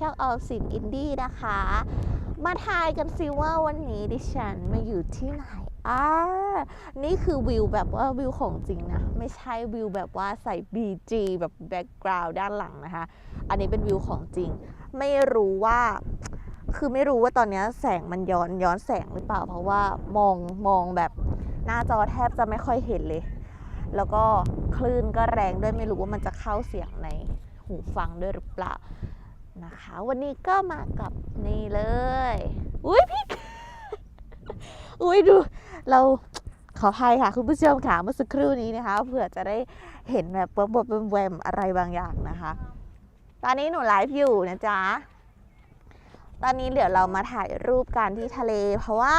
ช่องออมสินอินดี้นะคะ มาทายกันซิว่าวันนี้ดิฉันมาอยู่ที่ไหนอ่านี่คือวิวแบบว่าวิวของจริงนะ ไม่ใช่วิวแบบว่าใส่ BG แบบแบ็กกราวด์ด้านหลังนะคะ อันนี้เป็นวิวของจริง ไม่รู้ว่าคือไม่รู้ว่าตอนนี้แสงมันย้อนย้อนแสงหรือเปล่า เพราะว่ามองมองแบบหน้าจอแทบจะไม่ค่อยเห็นเลย แล้วก็คลื่นก็แรงด้วยไม่รู้ว่ามันจะเข้าเสียงในหูฟังด้วยหรือเปล่า นะคะ วันนี้ก็มากับนี่เลย อุ้ยพี่อุ้ยดู เราขออภัยค่ะคุณผู้ชมค่ะเมื่อสักครู่นี้นะคะเผื่อจะได้เห็นแบบบบบแวมๆอะไรบางอย่างนะคะ ตอนนี้หนูไลฟ์อยู่นะจ๊ะตอนนี้เดี๋ยวเรามาถ่ายรูปกันที่ทะเล เพราะว่า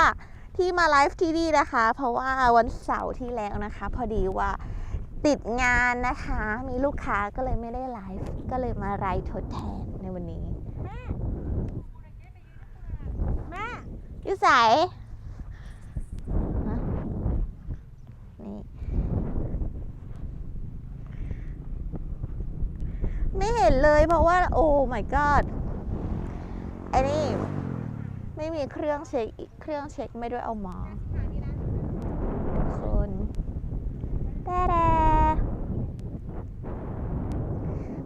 ที่มาไลฟ์ที่นี่นะคะ เพราะว่าวันเสาร์ที่แล้วนะคะ พอดีว่า ติดงานนะคะ มีลูกค้าก็เลยไม่ได้ไลฟ์ก็เลยมาไลฟ์ทดแทนในวันนี้แม่ยูใสายฮะนี่ไม่เห็นเลยเพราะว่า โอ้ my god ไอ้นี่ไม่มีเครื่องเช็คอีกเครื่องเช็คไม่ด้วยเอามาทุกคนแต่แด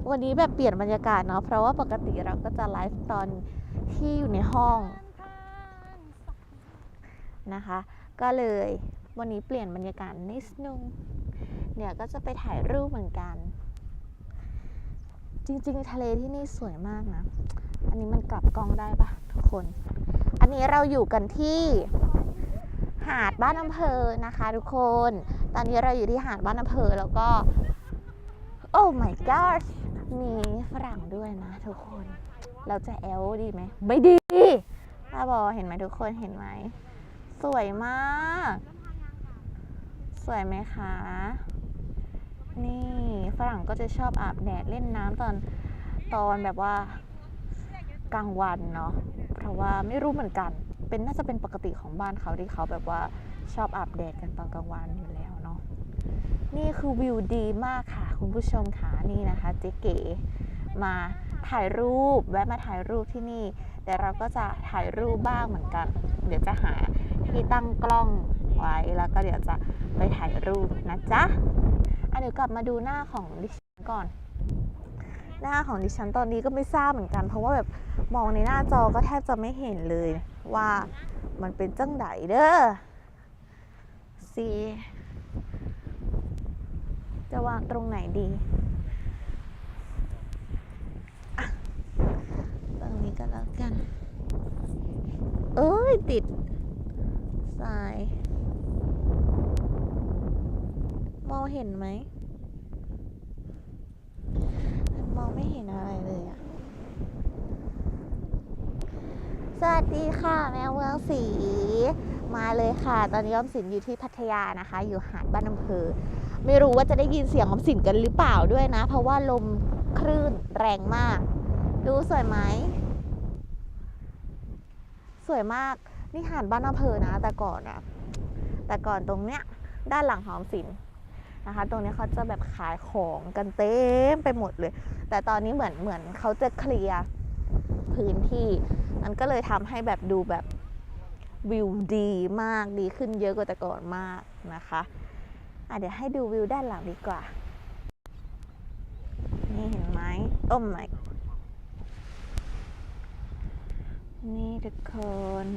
วันนี้แบบเปลี่ยนบรรยากาศเนาะเพราะว่าปกติเราก็จะไลฟ์ตอนที่อยู่ในห้องนะคะ ก็เลยวันนี้เปลี่ยนบรรยากาศนิดนึงเดี๋ยวก็จะไปถ่ายรูปเหมือนกัน จริงๆ ทะเลที่นี่สวยมากนะ อันนี้มันกลับกล้องได้ปะทุกคน อันนี้เราอยู่กันที่หาดบ้านอำเภอนะคะ ทุกคน ตอนนี้เราอยู่ที่หาดบ้านอำเภอแล้วก็ โอ้ my god มีฝรั่งด้วยนะทุกคน เราจะแอลดีไหม ไม่ดีป้าบอเห็นไหมทุกคนเห็นไหม สวยมาก สวยไหมคะ นี่ฝรั่งก็จะชอบอาบแดดเล่นน้ำตอนตอนแบบว่ากลางวันเนาะ เพราะว่าไม่รู้เหมือนกัน เป็นน่าจะเป็นปกติของบ้านเขาที่เขาแบบว่าชอบอาบแดดกันตอนกลางวันอยู่แล้วเนาะ นี่คือวิวดีมากค่ะ คุณผู้ชมค่ะนี่นะคะเจ๊เก๋มาถ่ายรูปแวะมาถ่ายรูปที่นี่เดี๋ยวเราก็จะถ่ายรูปบ้างเหมือนกัน เดี๋ยวจะหาที่ตั้งกล้องไว้แล้วก็เดี๋ยวจะไปถ่ายรูปนะจ๊ะอะเดี๋ยวกลับมาดูหน้าของดิฉันก่อน หน้าของดิฉันตอนนี้ก็ไม่ทราบเหมือนกัน เพราะว่าแบบมองในหน้าจอก็แทบจะไม่เห็นเลยว่ามันเป็นจังไดเด้อซี จะวางตรงไหนดีตรงนี้ก็แล้วกัน เอ้ย ติดสาย มองเห็นไหมมองไม่เห็นอะไรเลยอะสวัสดีค่ะ แมวเมืองศรีมาเลยค่ะ ตอนนี้ออมสินอยู่ที่พัทยานะคะ อยู่หาดบ้านอำเภอ ไม่รู้ว่าจะได้ยินเสียงออมสินกันหรือเปล่าด้วยนะ เพราะว่าลมคลื่นแรงมาก ดูสวยไหม สวยมาก นี่หาดบ้านอำเภอนะ แต่ก่อนอะแต่ก่อนตรงเนี้ย ด้านหลังหอมสินนะคะ ตรงเนี้ยเขาจะแบบขายของกันเต็มไปหมดเลย แต่ตอนนี้เหมือนเหมือนเขาจะเคลียร์พื้นที่ มันก็เลยทำให้แบบดูแบบวิวดีมากดีขึ้นเยอะกว่าแต่ก่อนมากนะคะ เดี๋ยวให้ดูวิวด้านหลังดีกว่า นี่เห็นไหมโอ้ my นี่ทุกคน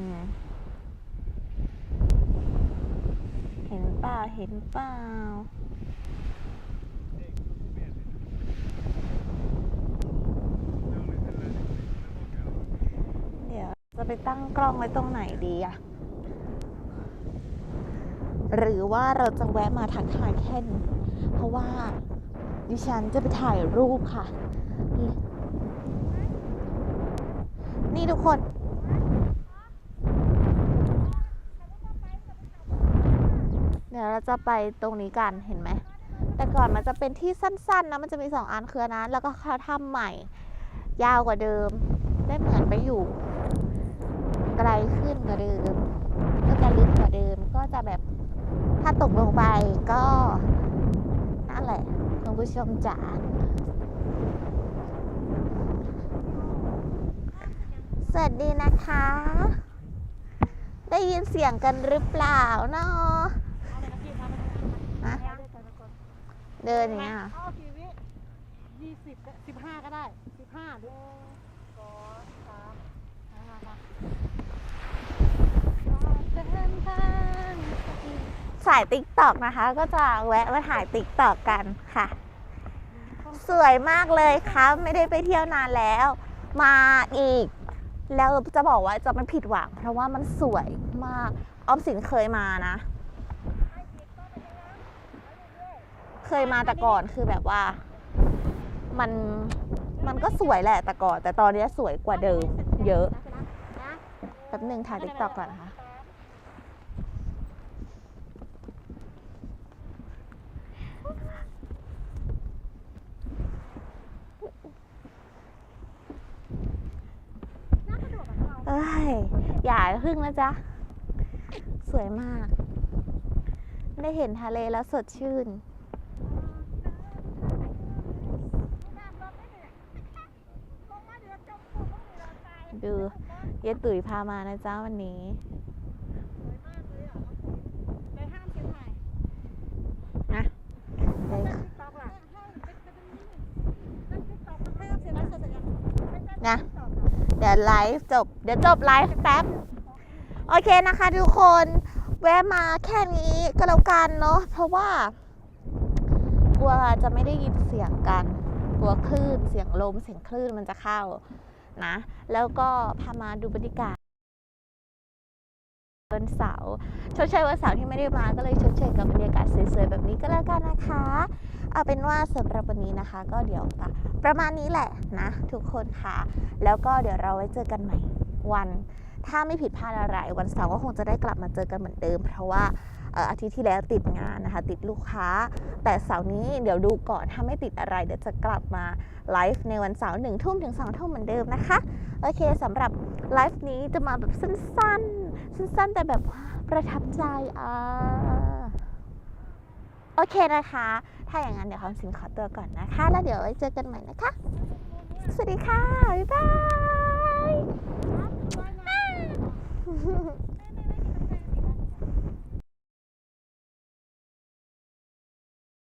เห็นเปล่า เห็นเปล่า เดี๋ยวจะไปตั้งกล้องไว้ตรงไหนดีอะ หรือว่าเราจะแวะมาทักทายแค่นี้เพราะว่าดิฉันจะไปถ่ายรูปค่ะ นี่ทุกคนเดี๋ยวเราจะไปตรงนี้กันเห็นไหม แต่ก่อนมันจะเป็นที่สั้นๆนะ มันจะมีสองอันคือนนั้น แล้วก็เขาทำใหม่ ยาวกว่าเดิม ได้เหมือนไปอยู่ ไกลขึ้นกว่าเดิม ก็จะลึกกว่าเดิม ก็จะแบบ ถ้าตกลงไปก็นั่นแหละคุณผู้ชมจ๋าสวัสดีนะคะ ได้ยินเสียงกันหรือเปล่าเนาะเดินอย่างเงี้ยเหรอเอากี่วิยี่สิบสิบห้าก็ได้สิบห้าหรือสองสามมามามาเดินทาง สายติ๊กตอกนะคะ ก็จะแวะมาถ่ายติ๊กตอกกันค่ะ สวยมากเลยครับไม่ได้ไปเที่ยวนานแล้ว มาอีก แล้วจะบอกว่าจะไม่ผิดหวัง เพราะว่ามันสวยมากออมสินเคยมานะ เคยมาแต่ก่อนคือแบบว่า มันมันก็สวยแหละแต่ก่อน แต่ตอนนี้สวยกว่าเดิม เยอะแป๊บหนึ่งถ่ายติ๊กตอกก่อนนะคะ เอ้ ยอย่าพึ่งนะจ๊ะ สวยมาก ได้เห็นทะเลแล้วสดชื่น ดูเยตุ๋ยพามานะจ๊ะวันนี้ไปห้ามเชียงใหม่นะได้ติ๊กต็อกล่ะติ๊กต็อกมันห้ามเสียงดังเสียงดังนะ เดี๋ยวไลฟ์จบ เดี๋ยวจบไลฟ์แป๊บ โอเคนะคะทุกคน แวะมาแค่นี้ก็แล้วกันเนาะ เพราะว่า กลัวจะไม่ได้ยินเสียงกัน กลัวคลื่น เสียงลม เสียงคลื่นมันจะเข้านะ แล้วก็พามาดูบรรยากาศ วันเสาร์ชดเชยวันเสาร์ที่ไม่ได้มาก็เลยชดเชยกับบรรยากาศสวยๆแบบนี้ก็แล้วกันนะคะ เอาเป็นว่าสำหรับวันนี้นะคะ ก็เดี๋ยวประมาณนี้แหละนะทุกคนค่ะ แล้วก็เดี๋ยวเราไว้เจอกันใหม่วัน ถ้าไม่ผิดพลาดอะไรวันเสาร์ก็คงจะได้กลับมาเจอกันเหมือนเดิม เพราะว่า อาทิตย์ที่แล้วติดงานนะคะ ติดลูกค้า แต่เสาร์นี้เดี๋ยวดูก่อนถ้าไม่ติดอะไร เดี๋ยวจะกลับมาไลฟ์ในวันเสาร์หนึ่งทุ่มถึงสองทุ่มเหมือนเดิมนะคะ โอเคสำหรับไลฟ์นี้จะมาแบบสั้นๆ สั้นๆ แต่แบบประทับใจอ่าโอเคนะคะ ถ้าอย่างนั้นเดี๋ยวคำสินขอตัวก่อนนะคะ แล้วเดี๋ยวไว้เจอกันใหม่นะคะ สวัสดีค่ะ บ๊ายบาย